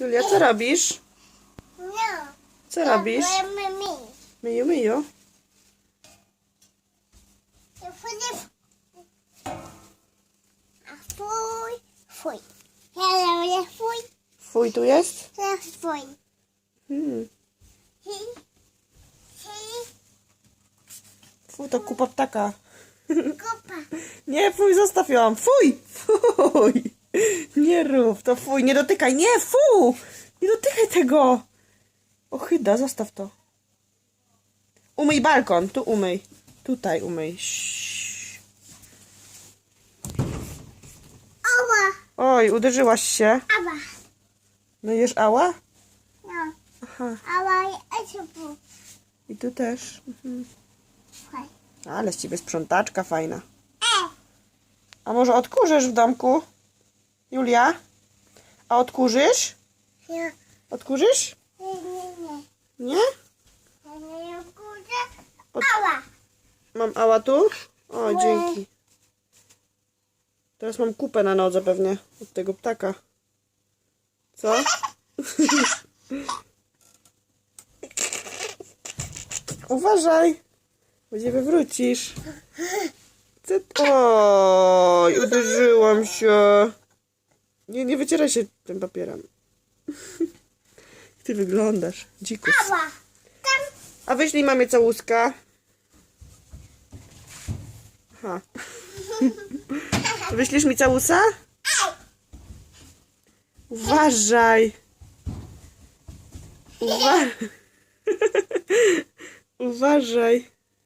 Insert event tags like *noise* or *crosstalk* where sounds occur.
Julia, co robisz? No. Co robisz? Myju, myju. Fuj, fuj. Ja robię fuj, Fuj tu jest? to fuj. Hmm. Fuj, to kupa ptaka. kopa. *laughs* Nie, fuj, zostaw ją. Fuj! Fuj! Nie rób, to fuj, nie dotykaj. Nie, fu! Nie dotykaj tego! Ochyda, zostaw to. Umyj balkon, tu umyj. Tutaj umyj. Ała, Oj, uderzyłaś się. ała. No jesz ała? No, Aha, ała i i tu też. Mhm. Ale z ciebie sprzątaczka fajna. E, A może odkurzysz w domku? Julia? A odkurzysz? nie, Odkurzysz? nie, nie, nie. Nie? Ja nie kurzę. Od- Ała. Mam ała tu? O, dzięki. Teraz mam kupę na nodze pewnie od tego ptaka. Co? *laughs* Uważaj, bo nie wywrócisz. Co? Oj, uderzyłam się. Nie, nie wycieraj się tym papierem. Ty wyglądasz, dzikus. Tam. A wyślij mamie całuska. Aha. Wyślisz mi całusa? Uważaj. Uwa... *laughs* Uważaj.